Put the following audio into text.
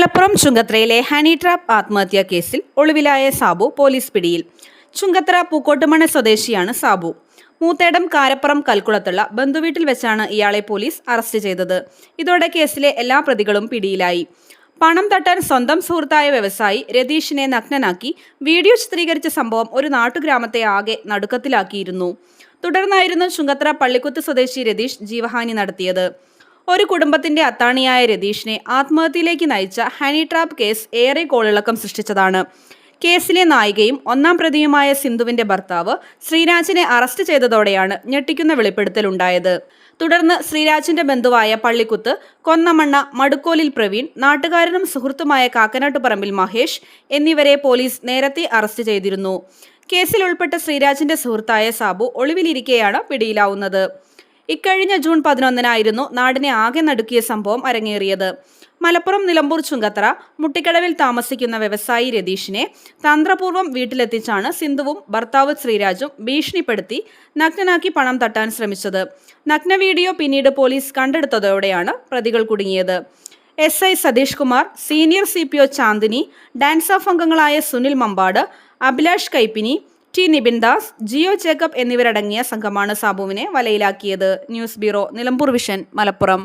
Malappuram ചുങ്കത്രയിലെ honey trap ആത്മഹത്യാ കേസിൽ ഒളിവിലായ Sabu police പിടിയിൽ. ചുങ്കത്ര പൂക്കോട്ടുമണ സ്വദേശിയാണ് സാബു. മൂത്തേടം കാരപ്പുറം കൽക്കുളത്തുള്ള ബന്ധുവീട്ടിൽ വെച്ചാണ് ഇയാളെ പോലീസ് അറസ്റ്റ് ചെയ്തത്. ഇതോടെ കേസിലെ എല്ലാ പ്രതികളും പിടിയിലായി. പണം തട്ടാൻ സ്വന്തം സുഹൃത്തായ വ്യവസായി രതീഷിനെ നഗ്നനാക്കി വീഡിയോ ചിത്രീകരിച്ച സംഭവം ഒരു നാട്ടുഗ്രാമത്തെ ആകെ നടുക്കത്തിലാക്കിയിരുന്നു. തുടർന്നായിരുന്നു ചുങ്കത്ര പള്ളിക്കുത്ത് സ്വദേശി രതീഷ് ജീവഹാനി നടത്തിയത്. ഒരു കുടുംബത്തിന്റെ അത്താണിയായ രതീഷിനെ ആത്മഹത്യയിലേക്ക് നയിച്ച ഹണി ട്രാപ്പ് കേസ് ഏറെ കോളിളക്കം സൃഷ്ടിച്ചതാണ്. കേസിലെ നായികയും ഒന്നാം പ്രതിയുമായ സിന്ധുവിന്റെ ഭർത്താവ് ശ്രീരാജിനെ അറസ്റ്റ് ചെയ്തതോടെയാണ് ഞെട്ടിക്കുന്ന വെളിപ്പെടുത്തലുണ്ടായത് തുടർന്ന് ശ്രീരാജിന്റെ ബന്ധുവായ പള്ളിക്കുത്ത് കൊന്നമണ്ണ മടുക്കോലിൽ പ്രവീൺ നാട്ടുകാരനും സുഹൃത്തുമായ കാക്കനാട്ടുപറമ്പിൽ മഹേഷ് എന്നിവരെ പോലീസ് നേരത്തെ അറസ്റ്റ് ചെയ്തിരുന്നു. കേസിൽ ഉൾപ്പെട്ട ശ്രീരാജിന്റെ സുഹൃത്തായ സാബു ഒളിവിലിരിക്കെയാണ് പിടിയിലാവുന്നത്. ഇക്കഴിഞ്ഞ ജൂൺ പതിനൊന്നിനായിരുന്നു നാടിനെ ആകെ നടുക്കിയ സംഭവം അരങ്ങേറിയത്. മലപ്പുറം നിലമ്പൂർ ചുങ്കത്തറ മുട്ടിക്കടവിൽ താമസിക്കുന്ന വ്യവസായി രതീഷിനെ തന്ത്രപൂർവം വീട്ടിലെത്തിച്ചാണ് സിന്ധുവും ഭർത്താവ് ശ്രീരാജും ഭീഷണിപ്പെടുത്തി നഗ്നനാക്കി പണം തട്ടാൻ ശ്രമിച്ചത്. നഗ്ന വീഡിയോ പിന്നീട് പോലീസ് കണ്ടെടുത്തതോടെയാണ് പ്രതികൾ കുടുങ്ങിയത്. S I Satheesh Kumar senior C P O Chandini DANSAF അംഗങ്ങളായ സുനിൽ മമ്പാട് അഭിലാഷ് കൈപ്പിനി ടി നിബിൻ ദാസ് ജിയോ ജേക്കബ് എന്നിവരടങ്ങിയ സംഘമാണ് സാബുവിനെ വലയിലാക്കിയത്. News bureau Nilambur vision Malappuram.